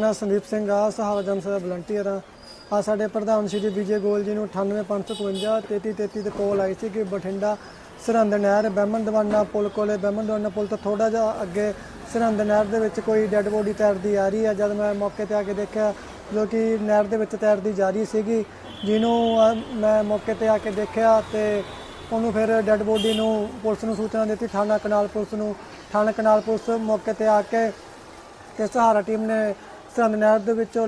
ਮੈਂ ਸੰਦੀਪ ਸਿੰਘ ਆ ਸਹਾਰਾ ਜਨ ਸੇਵਾ ਵਲੰਟੀਅਰ ਆ। ਆ ਸਾਡੇ ਪ੍ਰਧਾਨ ਸ਼੍ਰੀ ਵਿਜੇ ਗੋਲ ਜੀ ਨੂੰ 98552 3333 ਤੇ ਕੋਲ ਆਈ ਸੀ ਕਿ ਬਠਿੰਡਾ ਸਰਹੰਦ ਨਹਿਰ ਬਹਿਮਨ ਦਵਾਨਾ ਪੁਲ ਕੋਲੇ ਬਹਿਮਨ ਦਵਾਨਾ ਪੁਲ ਤੋਂ ਥੋੜਾ ਜਿਹਾ ਅੱਗੇ ਸਰਹੰਦ ਨਹਿਰ ਦੇ ਵਿੱਚ ਕੋਈ ਡੈੱਡ ਬੋਡੀ ਤੈਰਦੀ ਆ ਰਹੀ ਹੈ ਜਦ ਮੈਂ ਮੌਕੇ ਤੇ ਆ ਕੇ ਦੇਖਿਆ, ਜੋ ਕਿ ਨਹਿਰ ਦੇ ਵਿੱਚ ਤੈਰਦੀ ਜਾ ਰਹੀ ਸੀਗੀ, ਜਿਹਨੂੰ ਮੈਂ ਮੌਕੇ ਤੇ ਆ ਕੇ ਦੇਖਿਆ ਤੇ ਉਹਨੂੰ ਫਿਰ ਡੈੱਡ ਬੋਡੀ ਨੂੰ ਪੁਲਿਸ ਨੂੰ ਸੂਚਨਾ ਦਿੱਤੀ, ਥਾਣਾ ਕਨਾਲ ਪੁਲਿਸ ਨੂੰ। ਥਾਣਾ ਕਨਾਲ ਪੁਲਿਸ ਮੌਕੇ ਤੇ ਆ ਕੇ ਤੇ ਸਹਾਰਾ ਟੀਮ ਨੇ ਸਰਹੰਦ ਨਹਿਰ ਦੇ ਵਿੱਚੋਂ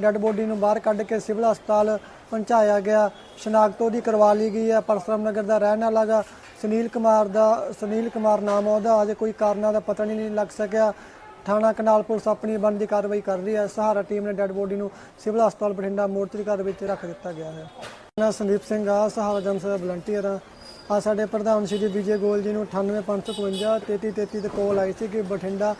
ਡੈੱਡ ਬੋਡੀ ਨੂੰ ਬਾਹਰ ਕੱਢ ਕੇ ਸਿਵਲ ਹਸਪਤਾਲ ਪਹੁੰਚਾਇਆ ਗਿਆ। ਸ਼ਨਾਖਤ ਉਹਦੀ ਕਰਵਾ ਲਈ ਗਈ ਹੈ। ਪਰਸਰਾਮ ਨਗਰ ਦਾ ਰਹਿਣ ਵਾਲਾ ਗਾ ਸੁਨੀਲ ਕੁਮਾਰ ਦਾ, ਸੁਨੀਲ ਕੁਮਾਰ ਨਾਮ ਉਹਦਾ। ਅਜੇ ਕੋਈ ਕਾਰਨਾਂ ਦਾ ਪਤਾ ਨਹੀਂ ਲੱਗ ਸਕਿਆ। ਥਾਣਾ ਕਨਾਲ ਪੁਲਿਸ ਆਪਣੀ ਬਣਦੀ ਕਾਰਵਾਈ ਕਰ ਰਹੀ ਹੈ। ਸਹਾਰਾ ਟੀਮ ਨੇ ਡੈੱਡ ਬੋਡੀ ਨੂੰ ਸਿਵਲ ਹਸਪਤਾਲ ਬਠਿੰਡਾ ਮੋਰਚਰੀ ਘਰ ਵਿੱਚ ਰੱਖ ਦਿੱਤਾ ਗਿਆ ਹੈ। ਮੈਂ ਸੰਦੀਪ ਸਿੰਘ ਆ, ਸਹਾਰਾ ਜਨ ਵਲੰਟੀਅਰ ਆ। ਆ ਸਾਡੇ ਪ੍ਰਧਾਨ ਸ਼੍ਰੀ ਵਿਜੇ ਗੋਲ ਜੀ ਨੂੰ 98552 3333 ਤੇ ਕੋਲ ਆਈ ਸੀ ਕਿ ਬਠਿੰਡਾ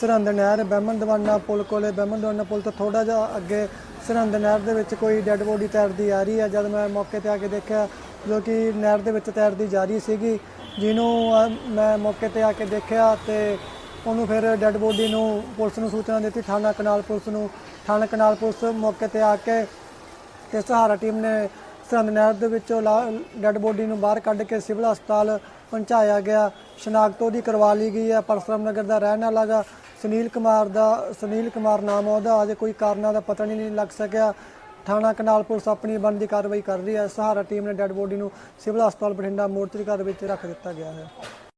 ਸਰਹੰਦ ਨਹਿਰ, ਬਹਿਮਨ ਦਵਾਨਾ ਪੁਲ ਕੋਲੇ, ਬਹਿਮਨ ਦਵਾਨਾ ਪੁਲ ਤੋਂ ਥੋੜਾ ਜਿਹਾ ਅੱਗੇ ਸਰਹੰਦ ਨਹਿਰ ਦੇ ਵਿੱਚ ਕੋਈ ਡੈੱਡ ਬੋਡੀ ਤੈਰਦੀ ਆ ਰਹੀ ਹੈ ਜਦ ਮੈਂ ਮੌਕੇ ਤੇ ਆ ਕੇ ਦੇਖਿਆ, ਜੋ ਕਿ ਨਹਿਰ ਦੇ ਵਿੱਚ ਤੈਰਦੀ ਜਾ ਰਹੀ ਸੀਗੀ, ਜਿਹਨੂੰ ਮੈਂ ਮੌਕੇ ਤੇ ਆ ਕੇ ਦੇਖਿਆ ਤੇ ਉਹਨੂੰ ਫਿਰ ਡੈੱਡ ਬੋਡੀ ਨੂੰ ਪੁਲਿਸ ਨੂੰ ਸੂਚਨਾ ਦਿੱਤੀ, ਥਾਣਾ ਕਨਾਲ ਪੁਲਿਸ ਨੂੰ। ਥਾਣਾ ਕਨਾਲ ਪੁਲਿਸ ਮੌਕੇ ਤੇ ਆ ਕੇ ਤੇ ਸਹਾਰਾ ਟੀਮ ਨੇ ਸਰਹੰਦ ਨਹਿਰ ਦੇ ਵਿੱਚੋਂ ਡੈੱਡ ਬੋਡੀ ਨੂੰ ਬਾਹਰ ਕੱਢ ਕੇ ਸਿਵਲ ਹਸਪਤਾਲ ਪਹੁੰਚਾਇਆ ਗਿਆ। ਸ਼ਨਾਖਤ ਉਹਦੀ ਕਰਵਾ ਲਈ ਗਈ ਹੈ। ਪਰਸਰਾਮ ਨਗਰ ਦਾ ਰਹਿਣ ਵਾਲਾ ਗਾ। ਸੁਨੀਲ ਕੁਮਾਰ ਦਾ, ਸੁਨੀਲ ਕੁਮਾਰ ਨਾਮ ਉਹਦਾ। ਅਜੇ ਕੋਈ ਕਾਰਨਾਂ ਦਾ ਪਤਾ ਨਹੀਂ ਲੱਗ ਸਕਿਆ। ਥਾਣਾ ਕਨਾਲ ਪੁਲਿਸ ਆਪਣੀ ਬਣਦੀ ਕਾਰਵਾਈ ਕਰ ਰਹੀ ਹੈ। ਸਹਾਰਾ ਟੀਮ ਨੇ ਡੈੱਡ ਬੋਡੀ ਨੂੰ ਸਿਵਲ ਹਸਪਤਾਲ ਬਠਿੰਡਾ ਮੋਰਚਰੀ ਘਰ ਵਿੱਚ ਰੱਖ ਦਿੱਤਾ ਗਿਆ ਹੈ।